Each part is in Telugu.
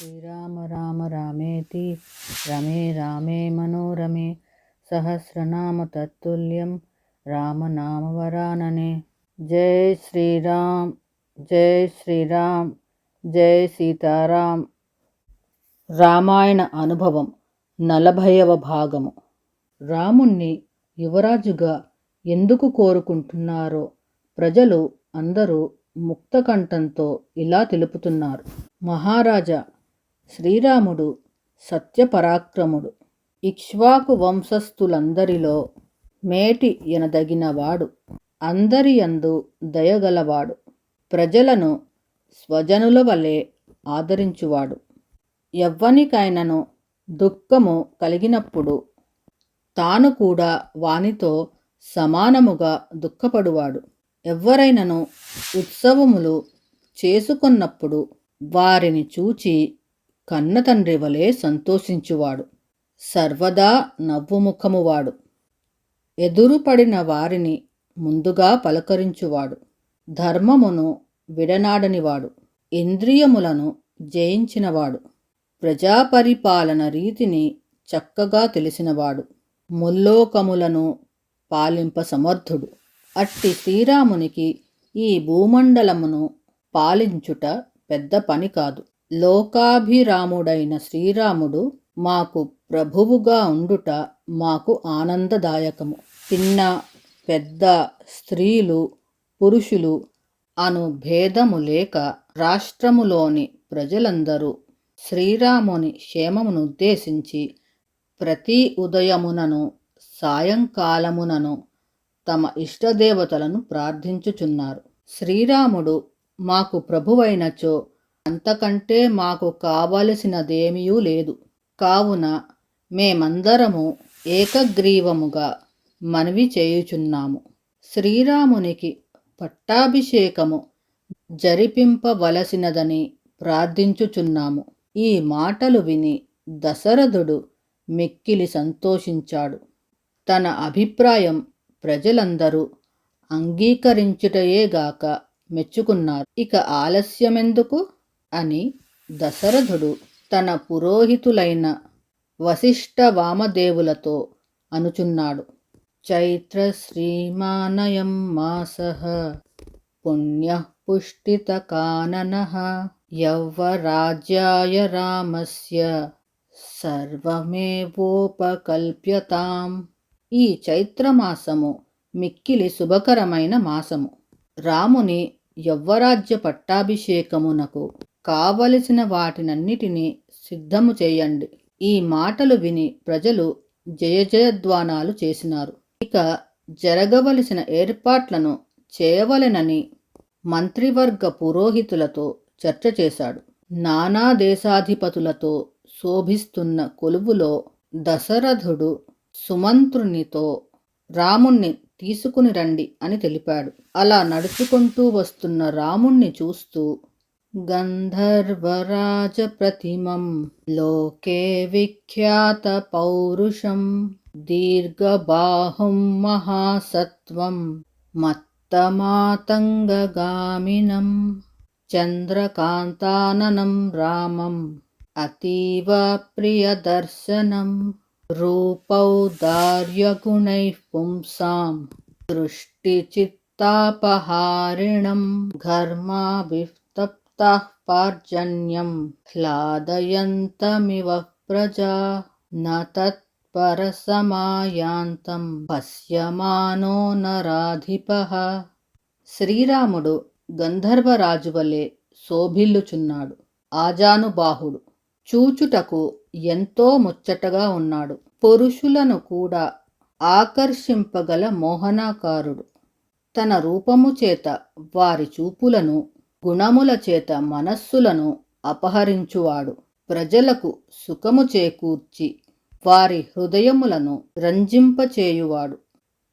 శ్రీరామ రామ రామేతి రమే రామే మనోరమే సహస్రనామ తత్తుల్యం రామనామవరాననే జై శ్రీరామ్ జై శ్రీరామ్ జై సీతారాం రామాయణ అనుభవం నలభైవ భాగము. రాముణ్ణి యువరాజుగా ఎందుకు కోరుకుంటున్నారో ప్రజలు అందరూ ముక్తకంఠంతో ఇలా తెలుపుతున్నారు. మహారాజా శ్రీరాముడు సత్యపరాక్రముడు. ఇక్ష్వాకు వంశస్థులందరిలో మేటి ఎనదగినవాడు. అందరి యందు దయగలవాడు. ప్రజలను స్వజనుల వలె ఆదరించువాడు. ఎవ్వనికైనను దుఃఖము కలిగినప్పుడు తాను కూడా వానితో సమానముగా దుఃఖపడువాడు. ఎవ్వరైనను ఉత్సవములు చేసుకున్నప్పుడు వారిని చూచి కన్నతండ్రి వలె సంతోషించువాడు. సర్వదా నవ్వుముఖమువాడు. ఎదురుపడిన వారిని ముందుగా పలకరించువాడు. ధర్మమును విడనాడనివాడు. ఇంద్రియములను జయించినవాడు. ప్రజాపరిపాలన రీతిని చక్కగా తెలిసినవాడు. ముల్లోకములను పాలింప సమర్థుడు. అట్టి శ్రీరామునికి ఈ భూమండలమును పాలించుట పెద్ద పని కాదు. లోకాభిరాముడైన శ్రీరాముడు మాకు ప్రభువుగా ఉండుట మాకు ఆనందదాయకము. చిన్న పెద్ద స్త్రీలు పురుషులు అను భేదము లేక రాష్ట్రములోని ప్రజలందరూ శ్రీరాముని క్షేమమును ఉద్దేశించి ప్రతి ఉదయమునను సాయంకాలమునను తమ ఇష్టదేవతలను ప్రార్థించుచున్నారు. శ్రీరాముడు మాకు ప్రభువైనచో అంతకంటే మాకు కావలసినదేమీ లేదు. కావున మేమందరము ఏకగ్రీవముగా మనవి చేయుచున్నాము. శ్రీరామునికి పట్టాభిషేకము జరిపింపవలసినదని ప్రార్థించుచున్నాము. ఈ మాటలు విని దశరథుడు మిక్కిలి సంతోషించాడు. తన అభిప్రాయం ప్రజలందరూ అంగీకరించుటయేగాక మెచ్చుకున్నారు. ఇక ఆలస్యమెందుకు? అని దశరథుడు తన పురోహితులైన వశిష్ఠ వామదేవులతో అనుచున్నాడు. చైత్ర శ్రీమానయం మాస పుణ్య పుష్టిత కానన యవ్వరాజ్యాయ రామస్య సర్వమేవోపకల్ప్యతాం. ఈ చైత్రమాసము మిక్కిలి శుభకరమైన మాసము. రాముని యవ్వరాజ్య పట్టాభిషేకమునకు కావలసిన వాటినన్నిటినీ సిద్ధము చేయండి. ఈ మాటలు విని ప్రజలు జయజయధ్వానాలు చేసినారు. ఇక జరగవలసిన ఏర్పాట్లను చేయవలెనని మంత్రివర్గ పురోహితులతో చర్చ చేశాడు. నానా దేశాధిపతులతో శోభిస్తున్న కొలువులో దశరథుడు సుమంత్రునితో రాముణ్ణి తీసుకుని రండి అని తెలిపాడు. అలా నడుచుకుంటూ వస్తున్న రాముణ్ణి చూస్తూ गन्धर्वराजप्रतिमं लोके विख्यातपौरुषं दीर्घबाहुं महासत्त्वं मत्तमातङ्गगामिनं चन्द्रकान्ताननं रामम् अतीव प्रियदर्शनं रूपौदार्यगुणैः पुंसां दृष्टिचित्तापहारिणं घर्माभिः దృష్టిచిత్తాపహారిణం పార్జన్యం హ్లాదయంతమివ ప్రజా న తత్పరసమాయాంతం పశ్యమానో నరాధిపః శ్రీరాముడు గంధర్వరాజు వలె శోభిల్లుచున్నాడు ఆజానుబాహుడు చూచుటకు ఎంతో ముచ్చటగా ఉన్నాడు పురుషులను కూడా ఆకర్షింపగల మోహనాకారుడు. తన రూపము చేత వారి చూపులను గుణముల చేత మనస్సులను అపహరించువాడు. ప్రజలకు సుఖము చేకూర్చి వారి హృదయములను రంజింపచేయువాడు.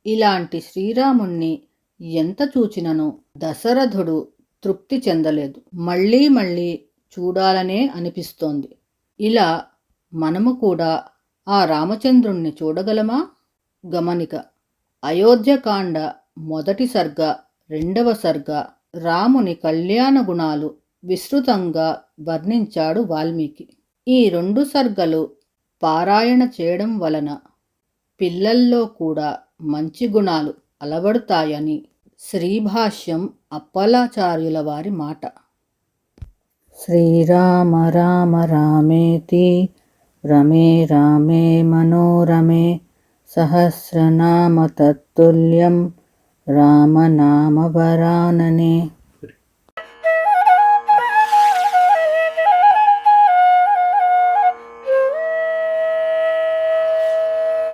ఇలాంటి శ్రీరాముణ్ణి ఎంత చూచినను దశరథుడు తృప్తి చెందలేదు. మళ్ళీ మళ్ళీ చూడాలనే అనిపిస్తోంది. ఇలా మనము కూడా ఆ రామచంద్రుణ్ణి చూడగలమా? గమనిక. అయోధ్యకాండ మొదటి సర్గ రెండవ సర్గ రాముని కళ్యాణ గుణాలు విస్తృతంగా వర్ణించాడు వాల్మీకి. ఈ రెండు సర్గలు పారాయణ చేయడం వలన పిల్లల్లో కూడా మంచి గుణాలు అలవడతాయని శ్రీభాష్యం అప్పలాచార్యుల వారి మాట. శ్రీరామ రామ రామేతి రమే రామే మనోరమే సహస్రనామ తత్తుల్యం रामनामवरानने